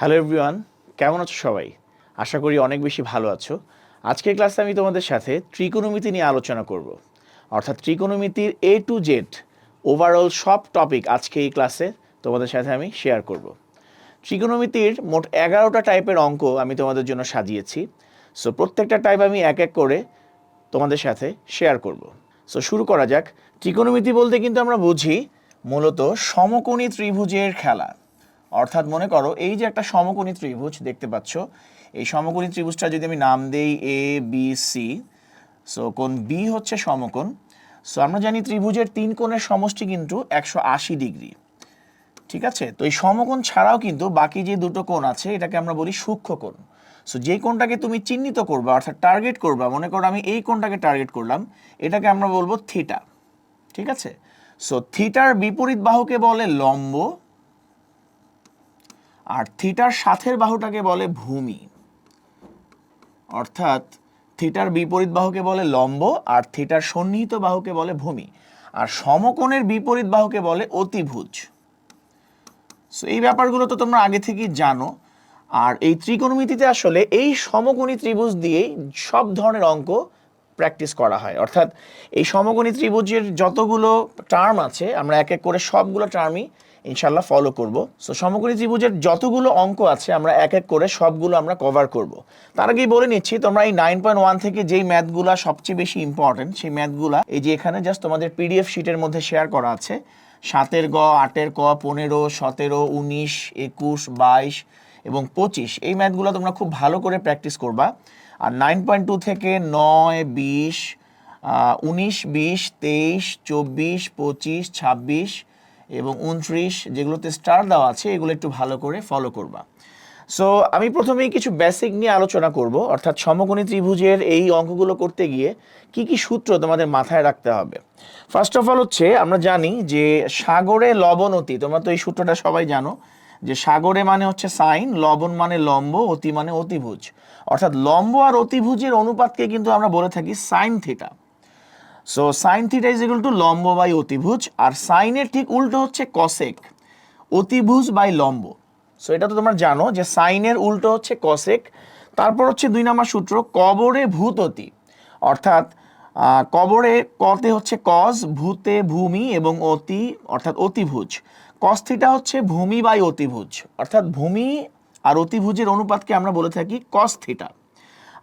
Hello everyone কেমন আছো সবাই? আশা করি অনেক বেশি ভালো আছো। আজকের ক্লাসে আমি তোমাদের সাথে ত্রিকোণমিতি নিয়ে আলোচনা করব। অর্থাৎ ত্রিকোণমিতির এ টু জেড ওভারঅল সব টপিক আজকে এই ক্লাসে তোমাদের সাথে আমি শেয়ার করব। ত্রিকোণমিতির মোট এগারোটা টাইপের অঙ্ক আমি তোমাদের জন্য সাজিয়েছি। সো প্রত্যেকটা টাইপ আমি এক এক করে তোমাদের সাথে শেয়ার করব। সো শুরু করা যাক। ত্রিকোণমিতি বলতে কিন্তু আমরা বুঝি মূলত সমকোণী ত্রিভুজের খেলা। অর্থাৎ মনে করো এই যে একটা সমকোণী ত্রিভুজ দেখতে পাচ্ছ, এই সমকোণী ত্রিভুজটা যদি আমি নাম দেই এ বি সি সো কোণ বি হচ্ছে সমকোণ সো আমরা জানি ত্রিভুজের তিন কোণের সমষ্টি কিন্তু একশো আশি ডিগ্রি, ঠিক আছে? তো এই সমকোণ ছাড়াও কিন্তু বাকি যে দুটো কোণ আছে, এটাকে আমরা বলি সূক্ষ্ম কোণ সো যে কোণটাকে তুমি চিহ্নিত করবা, অর্থাৎ টার্গেট করবা, মনে করো আমি এই কোণটাকে টার্গেট করলাম, এটাকে আমরা বলব থিটা ঠিক আছে? সো থিটার বিপরীত বাহুকে বলে লম্ব আর থিটার সাথের বাহুটাকে বলে ভূমি। অর্থাৎ থিটার বিপরীত বাহুকে বলে লম্ব আর থিটার সন্নিহিত বাহুকে বলে ভূমি। আর সমকোণের বিপরীত বাহুকে বলে অতিভুজ। সো এই ব্যাপারগুলো তো তোমরা আগে থেকেই জানো। আর এই ত্রিকোণমিতিতে আসলে এই সমকোণী ত্রিভুজ দিয়েই সব ধরনের অঙ্ক প্র্যাকটিস করা হয়। অর্থাৎ এই সমকোণী ত্রিভুজের যতগুলো টার্ম আছে, আমরা এক এক করে সবগুলো টার্মই ইনশাল্লাহ ফলো করব। সো সমকোণী ত্রিভুজের যতগুলো অঙ্ক আছে, আমরা এক এক করে সবগুলো আমরা কভার করব। তার আগেই বলে নিচ্ছি, তোমরা এই নাইন পয়েন্ট ওয়ান থেকে যেই ম্যাথগুলো সবচেয়ে বেশি ইম্পর্টেন্ট সেই ম্যাথগুলো এই যে এখানে জাস্ট তোমাদের পিডিএফ শিটের মধ্যে শেয়ার করা আছে। সাতের গ, আটের ক, পনেরো, সতেরো, উনিশ, একুশ, বাইশ এবং পঁচিশ, এই ম্যাথগুলো তোমরা খুব ভালো করে প্র্যাকটিস করবা। আর নাইন পয়েন্ট টু থেকে নয়, বিশ উনিশ, বিশ, তেইশ, চব্বিশ, পঁচিশ, ছাব্বিশ এবং উনত্রিশ যেগুলোতে স্টার দেওয়া আছে, এগুলো একটু ভালো করে ফলো করবা। সো আমি প্রথমেই কিছু বেসিক নিয়ে আলোচনা করব, অর্থাৎ সমকোণী ত্রিভুজের এই অঙ্কগুলো করতে গিয়ে কি কি সূত্র তোমাদের মাথায় রাখতে হবে। ফার্স্ট অফ অল হচ্ছে, আমরা জানি যে সাগরে লবণ অতি, তোমরা তো এই সূত্রটা সবাই জানো, যে সাগরে মানে হচ্ছে সাইন, লবণ মানে লম্ব, অতি মানে অতিভুজ। অর্থাৎ লম্ব আর অতিভুজের অনুপাতকে কিন্তু আমরা বলে থাকি sine theta so sine theta is equal to লম্ব বাই অতিভুজ, আর সাইনের ঠিক উল্টো হচ্ছে কসেক অতিভুজ বাই লম্ব। সো এটা তো তোমরা জানো যে সাইনের উল্টো হচ্ছে কসেক তারপর হচ্ছে দুই নম্বর সূত্র কবরে ভূত অতি অর্থাৎ কবরে কতে হচ্ছে কজ ভূতে ভূমি এবং অতি, অর্থাৎ অতিভুজ। কস থিটা হচ্ছে ভূমি বাই অতিভুজ। অর্থাৎ ভূমি আর অতিভুজের অনুপাতকে আমরা বলে থাকি কস থিটা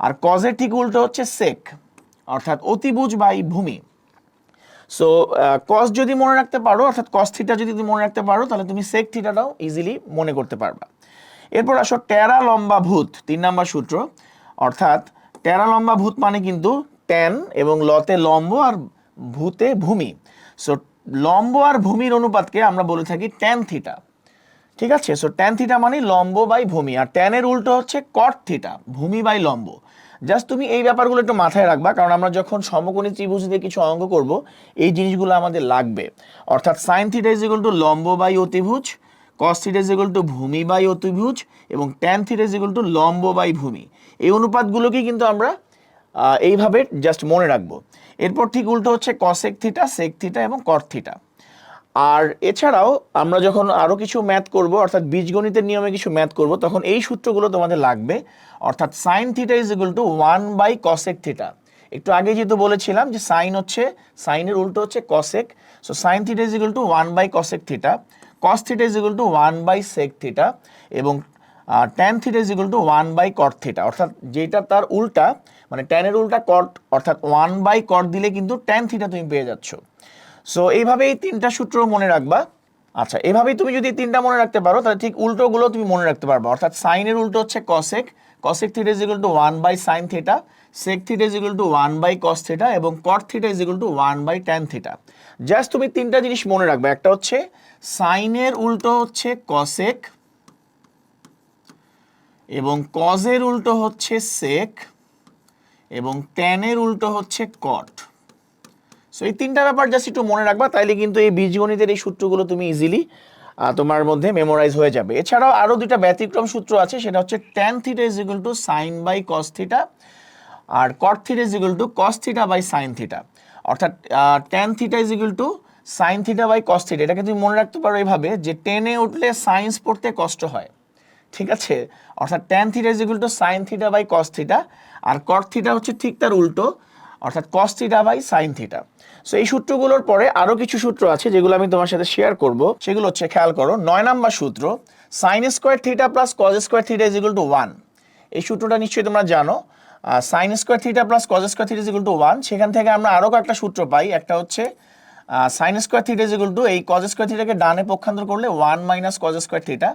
আর কজের ঠিক উল্টো হচ্ছে সেক অর্থাৎ অতিভুজ বাই ভূমি। সো কস যদি মনে রাখতে পারো, অর্থাৎ কস থিটা যদি মনে রাখতে পারো, তাহলে তুমি সেক থিটাটাও ইজিলি মনে করতে পারবা। এরপর আসো টেরা লম্বা ভূত, তিন নাম্বার সূত্র। অর্থাৎ টেরা লম্বা ভূত মানে কিন্তু ট্যান এবং লতে লম্ব আর ভূতে ভূমি। সো লম্ব আর ভূমির অনুপাতকে আমরা বলে থাকি ট্যান থিটা ঠিক আছে? সো ট্যান থিটা মানে লম্ব বাই ভূমি। আর ট্যানের উল্টো হচ্ছে কট থিটা ভূমি বাই লম্ব। জাস্ট তুমি এই ব্যাপারগুলো একটু মাথায় রাখবা, কারণ আমরা যখন সমকোণী ত্রিভুজ দিয়ে কিছু অঙ্ক করব, এই জিনিসগুলো আমাদের লাগবে। অর্থাৎ sine theta is equal to লম্ব বাই অতিভুজ cos theta is equal to ভূমি বাই অতিভুজ, এবং tan theta is equal to লম্ব বাই ভূমি। এই অনুপাতগুলোকেই কিন্তু আমরা এইভাবে জাস্ট মনে রাখব। এরপর ঠিক উল্টো হচ্ছে কসেক থিটা সেক থিটা এবং কট থিটা আর এছাড়াও আমরা যখন আরও কিছু ম্যাথ করব, অর্থাৎ বীজগণিতের নিয়মে কিছু ম্যাথ করব, তখন এই সূত্রগুলো তোমাদের লাগবে। অর্থাৎ sine theta is equal to one by cosec theta একটু আগে যেহেতু বলেছিলাম যে সাইন হচ্ছে সাইনের উল্টো হচ্ছে cosec so sine theta is equal to one by cosec theta cos theta is equal to one by sec theta এবং tan theta is equal to one by cot theta অর্থাৎ যেটা তার উল্টা মানে ট্যানের উল্টা কট অর্থাৎ ওয়ান বাই কট দিলে কিন্তু ট্যান থিটা তুমি পেয়ে যাচ্ছ। সো এইভাবে এই তিনটা সূত্র মনে রাখবা। আচ্ছা এভাবেই তুমি যদি তিনটা মনে রাখতে পারো, তাহলে ঠিক উল্টোগুলো তুমি মনে রাখতে পারবা। অর্থাৎ সাইনের উল্টো হচ্ছে cosec cosec theta is equal to one by sine theta sec theta is equal to one by cos theta এবং cot theta is equal to one by tan theta just তুমি তিনটা জিনিস মনে রাখবে। একটা হচ্ছে সাইনের উল্টো হচ্ছে কসেক এবং কজের উল্টো হচ্ছে সেক এবং ট্যানের উল্টো হচ্ছে কট সো এই তিনটা ব্যাপার জাস্ট একটু মনে রাখবা, তাইলে কিন্তু এই বীজগণিতের এই সূত্রগুলো তুমি ইজিলি তোমার মধ্যে মেমোরাইজ হয়ে যাবে। এছাড়াও আরও দুইটা ব্যতিক্রম সূত্র আছে, সেটা হচ্ছে tan theta is equal to sine by cos theta R cot theta is equal to cos theta by sine theta অর্থাৎ tan theta is equal to sine theta by cos theta এটাকে তুমি মনে রাখতে পারো এইভাবে যে টেনে উঠলে সায়েন্স পড়তে কষ্ট হয়। ঠিক আছে? অর্থাৎ tan theta is equal to sine theta by cos theta R cot theta হচ্ছে ঠিক তার উল্টো। অর্থাৎ cos theta by sine theta so এই সূত্রগুলোর পরে আরও কিছু সূত্র আছে যেগুলো আমি তোমার সাথে শেয়ার করব। সেগুলো হচ্ছে, খেয়াল করো, নয় নাম্বার সূত্র sine square theta plus cos square theta is equal to one এই সূত্রটা নিশ্চয়ই তোমরা জানো। Sine square theta plus cos square theta is equal to one সেখান থেকে আমরা আরও কয়েকটা সূত্র পাই। একটা হচ্ছে sine square theta is equal to এই কজ স্কোয়ার থিটাকে ডানে পক্ষান্তর করলে one minus cos square theta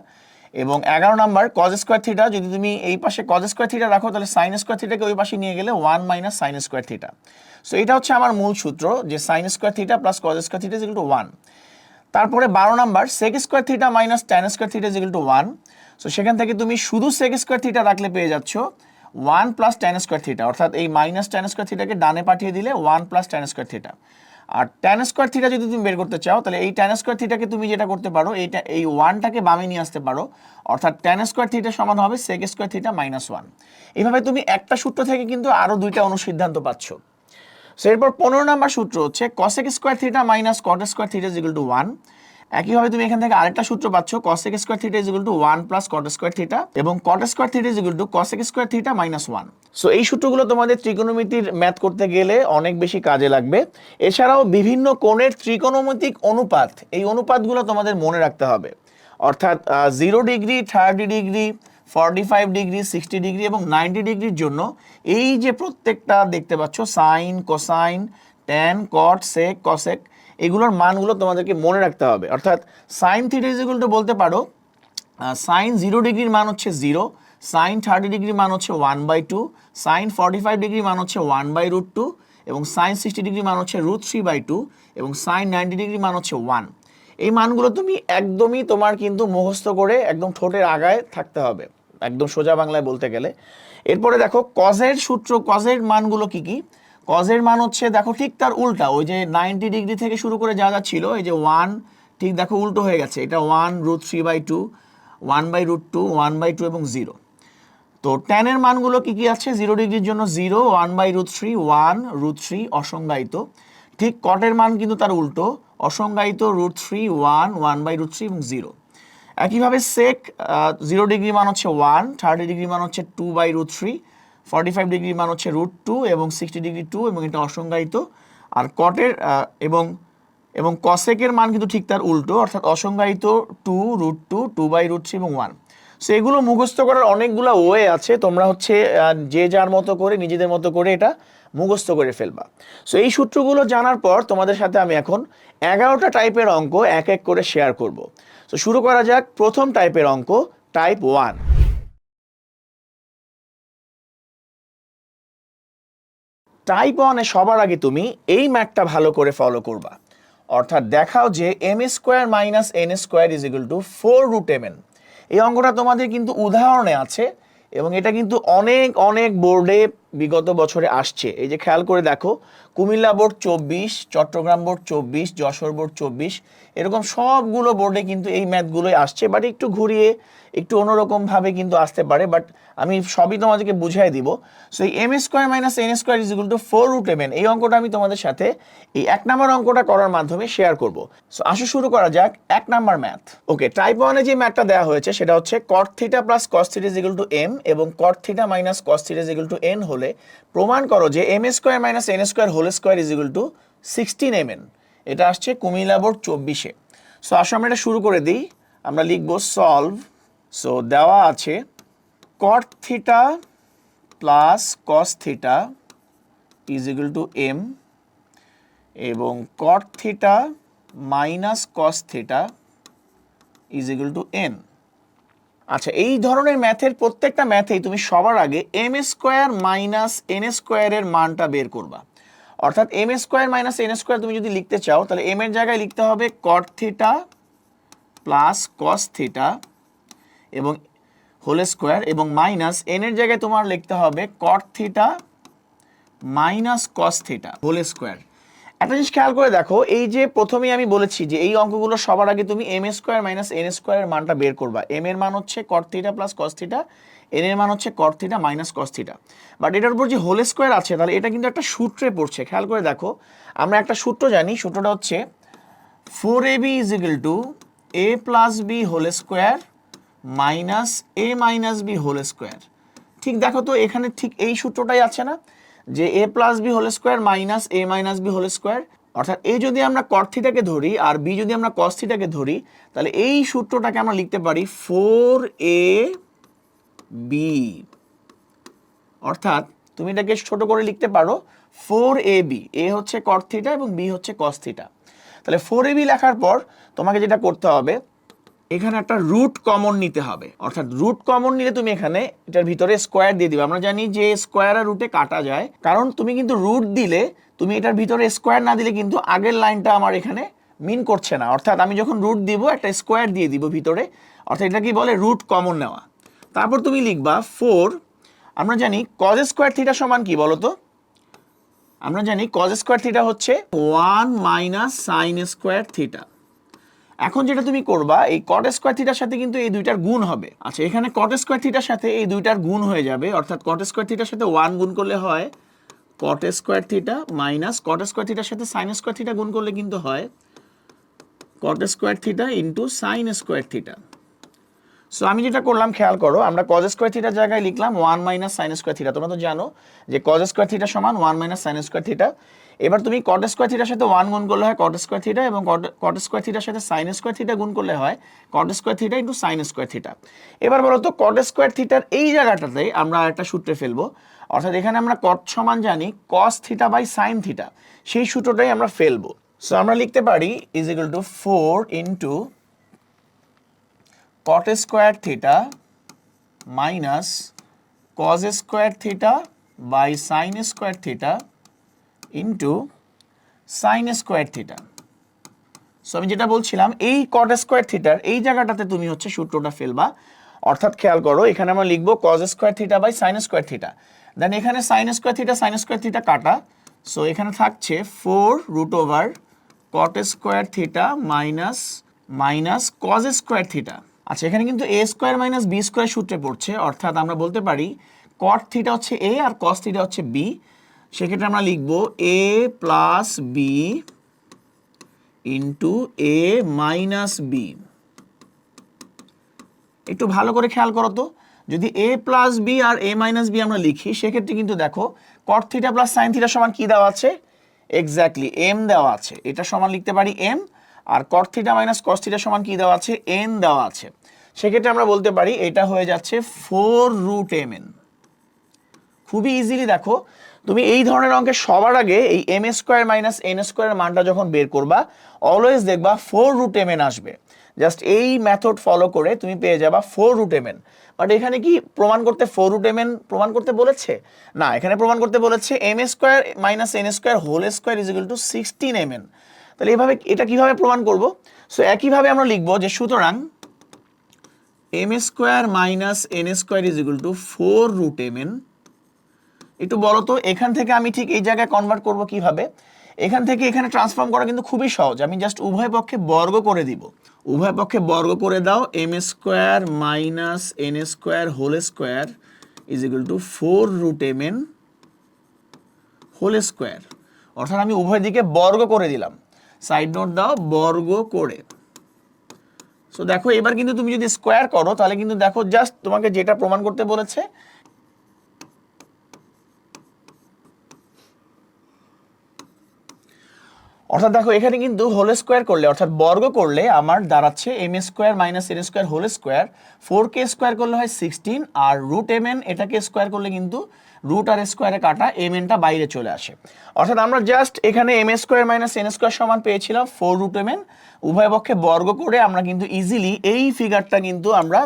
এবং এগারো নাম্বার কজ স্কোয়ার থিটা যদি তুমি এই পাশে কজ স্কোয়ার থিটা রাখো, তাহলে সাইন স্কোয়ার থিটাকে ওই পাশে নিয়ে গেলে one minus sine square theta so এটা হচ্ছে আমার মূল সূত্র যে sine square theta plus cos square theta is equal to one তারপরে বারো number sec square theta minus tan square theta is equal to one so সেখান থেকে তুমি শুধু সেক স্কোয়ার থিটা রাখলে পেয়ে যাচ্ছ one plus tan square theta অর্থাৎ এই মাইনাস ট্যান স্কোয়ার থিটাকে ডানে পাঠিয়ে দিলে one plus tan square theta আর ট্যান স্কোয়ার থিটা যদি তুমি বের করতে চাও, তাহলে এই ট্যান স্কোয়ার থিটাকে তুমি যেটা করতে পারো, এইটা, এই ওয়ানটাকে বামে নিয়ে আসতে পারো। অর্থাৎ ট্যান স্কোয়ার থিটা সমান হবে sec square theta minus one এইভাবে তুমি একটা সূত্র থেকে কিন্তু আরও দুইটা অনুসিদ্ধান্ত পাচ্ছ। সো এরপর পনেরো নম্বর সূত্র হচ্ছে cosec square theta minus cot square theta equal to one একইভাবে তুমি এখান থেকে আরেকটা সূত্র পাচ্ছ cosec square theta is equal to one plus cot square theta এবং cot square theta is equal to cosec square theta minus one so এই সূত্রগুলো তোমাদের ত্রিকোণমিতির ম্যাথ করতে গেলে অনেক বেশি কাজে লাগবে। এছাড়াও বিভিন্ন কোণের ত্রিকোণমিতিক অনুপাত, এই অনুপাতগুলো তোমাদের মনে রাখতে হবে। অর্থাৎ zero degree thirty degree forty five degree sixty degree এবং নাইনটি ডিগ্রির জন্য এই যে প্রত্যেকটা দেখতে পাচ্ছ sine cosine tan cot sec cosec এগুলোর মানগুলো তোমাদেরকে মনে রাখতে হবে। অর্থাৎ সাইন থিটা ইজ টু বলতে পারো সাইন জিরো ডিগ্রির মান হচ্ছে জিরো সাইন থার্টি ডিগ্রির মান হচ্ছে one by two sine forty five ডিগ্রির মান হচ্ছে ওয়ান বাই রুট টু এবং সাইন সিক্সটি ডিগ্রি মান হচ্ছে রুট থ্রি বাই টু এবং সাইন নাইনটি ডিগ্রি মান হচ্ছে ওয়ান এই মানগুলো তুমি একদমই তোমার কিন্তু মুখস্থ করে একদম ঠোঁটের আগায় থাকতে হবে, একদম সোজা বাংলায় বলতে গেলে। এরপরে দেখো কজের সূত্র কজের মানগুলো কি কি? কজের মান হচ্ছে, দেখো ঠিক তার উল্টা, ওই যে নাইনটি ডিগ্রি থেকে শুরু করে যা যা ছিল, এই যে ওয়ান ঠিক দেখো উল্টো হয়ে গেছে, এটা one root three by two one by root two one by two এবং জিরো তো টেনের মানগুলো কি কি আছে? জিরো ডিগ্রির জন্য zero one by root three one root three অসংজ্ঞায়িত। ঠিক কটের মান কিন্তু তার উল্টো, অসংজ্ঞায়িত root three one one by root three এবং জিরো একইভাবে সেক জিরো ডিগ্রি মান হচ্ছে ওয়ান থার্টি ডিগ্রি মান হচ্ছে two by root three forty five degree মান হচ্ছে রুট টু এবং সিক্সটি ডিগ্রি টু এবং এটা অসংজ্ঞায়িত। আর কটের এবং এবং কসেকের মান কিন্তু ঠিক তার উল্টো, অর্থাৎ অসংজ্ঞায়িত two root two two by root three এবং ওয়ান সো এগুলো মুখস্থ করার অনেকগুলো ওয়ে আছে, তোমরা হচ্ছে যে যার মতো করে, নিজেদের মতো করে এটা মুখস্থ করে ফেলবা। সো এই সূত্রগুলো জানার পর তোমাদের সাথে আমি এখন এগারোটা টাইপের অঙ্ক এক এক করে শেয়ার করব। তো শুরু করা যাক, প্রথম টাইপের অঙ্ক টাইপ ওয়ান টাইপ ওয়ানে সবার আগে তুমি এই ম্যাথটা ভালো করে ফলো করবা। অর্থাৎ দেখাও যে M square minus N square is equal to four root M এই অঙ্কটা তোমাদের কিন্তু উদাহরণে আছে এবং এটা কিন্তু অনেক অনেক বোর্ডে বিগত বছরে আসছে। এই যে খেয়াল করে দেখো, কুমিল্লা বোর্ড চব্বিশ, চট্টগ্রাম বোর্ড চব্বিশ, যশোর বোর্ড চব্বিশ, এরকম সবগুলো বোর্ডে কিন্তু এই ম্যাথগুলোই আসছে, বাট একটু ঘুরিয়ে, একটু অন্যরকমভাবে কিন্তু আসতে পারে, বাট আমি সবই তোমাদেরকে বুঝাই দিব। সো এই M square minus N square is equal to four root M এই অঙ্কটা আমি তোমাদের সাথে, এই এক নম্বর অঙ্কটা করার মাধ্যমে শেয়ার করব। সো আসো শুরু করা যাক, এক নাম্বার ম্যাথ ওকে টাইপ ওয়ানে যে ম্যাথটা দেওয়া হয়েছে, সেটা হচ্ছে cot theta plus cos theta is equal to M এবং cot theta minus cos theta is equal to N হলে প্রমাণ করো যে M square minus N square whole square is equal to sixteen M N এটা আসছে Comilla board চব্বিশে। So আসো আমরা এটা শুরু করে দিই। আমরা লিখব সলভ সো দেওয়া আছে cot theta plus cos theta is equal to M এবং cot theta minus cos theta is equal to N আচ্ছা এই ধরনের ম্যাথের প্রত্যেকটা ম্যাথেই তুমি সবার আগে এম স্কোয়ার মাইনাস এন স্কোয়ারের মানটা বের করবা। অর্থাৎ M square minus N square তুমি যদি লিখতে চাও, তাহলে এম এর জায়গায় লিখতে হবে cot theta plus cos theta এবং হোল স্কোয়ার এবং মাইনাস এন এর জায়গায় তোমার লিখতে হবে cot theta minus cos theta whole square একটা জিনিস খেয়াল করে দেখো, এই যে প্রথমেই আমি বলেছি যে এই অঙ্কগুলো সবার আগে তুমি এম স্কোয়ার মাইনাস এন স্কোয়ারের মানটা বের করবা। এম এর মান হচ্ছে cot theta plus cos theta N এর মান হচ্ছে cot theta minus cos theta but এটার উপর যে হোল স্কোয়ার আছে, তাহলে এটা কিন্তু একটা সূত্রে পড়ছে। খেয়াল করে দেখো, আমরা একটা সূত্র জানি, সূত্রটা হচ্ছে four A B is equal to A plus B whole square minus A minus B whole square ঠিক দেখো তো, এখানে ঠিক এই সূত্রটাই আছে না? যে A plus B whole square minus A minus B whole square অর্থাৎ এ যদি আমরা কর্থিটাকে ধরি আর বি যদি আমরা কস থিটাকে ধরি, তাহলে এই সূত্রটাকে আমরা লিখতে পারি ফোর এ বি অর্থাৎ তুমি এটাকে ছোট করে লিখতে পারো ফোর এ বি এ হচ্ছে কর্থিটা এবং বি হচ্ছে কস্থিটা তাহলে ফোর এ বি লেখার পর তোমাকে যেটা করতে হবে এখানে একটা রুট কমন নিতে হবে। অর্থাৎ রুট কমন নিলে তুমি এখানে এটার ভিতরে স্কোয়ার দিয়ে দিবে। আমরা জানি যে স্কোয়ার আর রুটে কাটা যায়। কারণ তুমি কিন্তু রুট দিলে, তুমি এটার ভিতরে স্কোয়ার না দিলে কিন্তু আগের লাইনটা আমার এখানে মিন করছে না। অর্থাৎ আমি যখন রুট দিব, একটা স্কোয়ার দিয়ে দিব ভিতরে। অর্থাৎ এটা কি বলে? রুট কমন নেওয়া। তারপর তুমি লিখবা ফোর আমরা জানি কজ স্কোয়ার থিটা সমান কি বলো তো আমরা জানি কজ স্কোয়ার থিটা হচ্ছে one minus sine square theta এখন যেটা তুমি করবা, এই কট স্কোয়ার থিটার সাথে কিন্তু এই দুইটার গুণ হবে। আচ্ছা এখানে কট স্কোয়ার থিটার সাথে এই দুইটার গুণ হয়ে যাবে, অর্থাৎ কট স্কোয়ার থিটার সাথে ওয়ান গুণ করলে হয় cot square theta minus cot square থিটার সাথে সাইন স্কোয়ার থিটা গুণ করলে কিন্তু হয় cot square theta into sine square theta so আমি যেটা করলাম, খেয়াল করো, আমরা কজ স্কোয়ার থিটার জায়গায় লিখলাম one minus sine square theta তোমরা তো জানো যে কজ স্কোয়ার থিটা সমান one minus sine square theta এবার তুমি কট স্কোয়ার থিটার সাথে ওয়ান গুণ করলে হয় কট স্কোয়ার থিটা এবং কট স্কোয়ার থিটার সাথে সাইন স্কোয়ার থিটা গুণ করলে হয় cot square theta into sine square theta এবার বলো তো কট স্কোয়ার থিটার এই জায়গাটাতে আমরা একটা সূত্রে ফেলব। অর্থাৎ এখানে আমরা কট সমান জানি cos theta by sine theta সেই সূত্রটাই আমরা ফেলব। সো আমরা লিখতে পারি is equal to four into cot square theta minus cos square theta by sine square theta into sine square theta so আমি যেটা বলছিলাম, এই কট স্কোয়ার থিটার এই জায়গাটাতে তুমি হচ্ছে সূত্রটা ফেলবা। অর্থাৎ খেয়াল করো, এখানে আমরা লিখব cos square theta by sine square theta then এখানে sine square theta sine square theta কাটা। সো এখানে থাকছে four root over cot square theta minus minus cos square theta আচ্ছা এখানে কিন্তু A square minus B square সূত্রে পড়ছে। অর্থাৎ আমরা বলতে পারি কট থিটা হচ্ছে এ আর কস থিটা হচ্ছে বি সেক্ষেত্রে আমরা লিখব A plus B into A minus B একটু ভালো করে খেয়াল করো তো। যদি এ প্লাস বি আর এ মাইনাস বি আমরা লিখি, সেক্ষেত্রে কিন্তু দেখো cot theta plus sine theta সমান কি দেওয়া আছে? এক্স্যাক্টলি এম দেওয়া আছে। এটা সমান লিখতে পারি এম আর cot theta minus cos theta সমান কি দেওয়া আছে? এন দেওয়া আছে। সেক্ষেত্রে আমরা বলতে পারি, এটা হয়ে যাচ্ছে ফোর রুট এম এন খুবই ইজিলি দেখো তুমি এই ধরনের অঙ্কে সবার আগে এই এম স্কোয়ার মাইনাস এন স্কোয়ারের মানটা যখন বের করবা অলওয়েজ দেখবা ফোর রুট এম এন আসবে। জাস্ট এই মেথড ফলো করে তুমি পেয়ে যাবা four root M N but এখানে কি প্রমাণ করতে ফোর রুট এম এন প্রমাণ করতে বলেছে? না, এখানে প্রমাণ করতে বলেছে M square minus N square whole square is equal to sixteen M N তাহলে এইভাবে এটা কীভাবে প্রমাণ করব? সো একইভাবে আমরা লিখব যে সুতরাং M square minus N square is equal to four root M N একটু বলো তো, এখান থেকে আমি ঠিক এই জায়গায় কনভার্ট করব কীভাবে? এখান থেকে এখানে ট্রান্সফর্ম করা কিন্তু খুবই সহজ। আমি জাস্ট উভয় পক্ষে বর্গ করে দিব। উভয় পক্ষে বর্গ করে দাও M square minus N square whole square is equal to four root M N whole square অর্থাৎ আমি উভয় দিকে বর্গ করে দিলাম। সাইড নোট দাও, বর্গ করে। সো দেখো, এবার কিন্তু তুমি যদি স্কোয়ার করো, তাহলে কিন্তু দেখো জাস্ট তোমাকে যেটা প্রমাণ করতে বলেছে অর্থাৎ দেখো, এখানে কিন্তু হোল স্কোয়ার করলে, অর্থাৎ বর্গ করলে আমার দাঁড়াচ্ছে M square minus N square whole square four কে স্কোয়ার করলে হয় সিক্সটিন আর রুট এম এন এটাকে স্কোয়ার করলে কিন্তু রুট আর স্কোয়ারে কাটা এম এনটা বাইরে চলে আসে। অর্থাৎ আমরা জাস্ট এখানে M square minus N square সমান পেয়েছিলাম ফোর রুট এম এন উভয় পক্ষে বর্গ করে আমরা কিন্তু ইজিলি এই ফিগারটা কিন্তু আমরা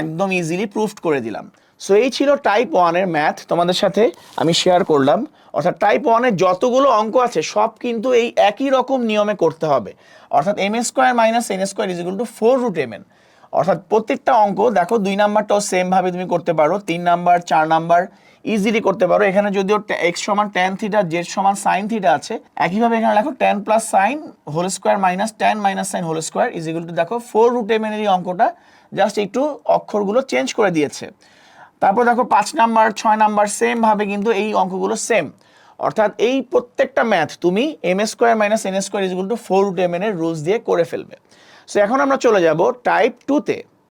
একদম ইজিলি প্রুফ করে দিলাম। সো এই ছিল টাইপ ওয়ানের ম্যাথ তোমাদের সাথে আমি শেয়ার করলাম। অর্থাৎ টাইপ ওয়ানের যতগুলো অঙ্ক আছে, সব কিন্তু এই একই রকম নিয়মে করতে হবে। অর্থাৎ M square minus N square is equal to four root M N অর্থাৎ প্রত্যেকটা অঙ্ক, দেখো, দুই নাম্বারটাও সেমভাবে তুমি করতে পারো। তিন নাম্বার, চার নাম্বার ইজিলি করতে পারো। এখানে যদিও এক্স সমান ট্যান থিটা জেড সমান সাইন থিটা আছে, একইভাবে এখানে লেখো tan plus sine whole square minus tan minus sine whole square is equal to দেখো ফোর রুট এম এন এর অঙ্কটা জাস্ট একটু অক্ষরগুলো চেঞ্জ করে দিয়েছে। তারপর দেখো পাঁচ নাম্বার, ছয় নাম্বার সেমভাবে কিন্তু এই অঙ্কগুলো সেম অর্থাৎ এই প্রত্যেকটা ম্যাথ তুমি M square minus N square is to four root M N এর রুলস দিয়ে করে ফেলবে। সো এখন আমরা চলে যাব টাইপ টুতে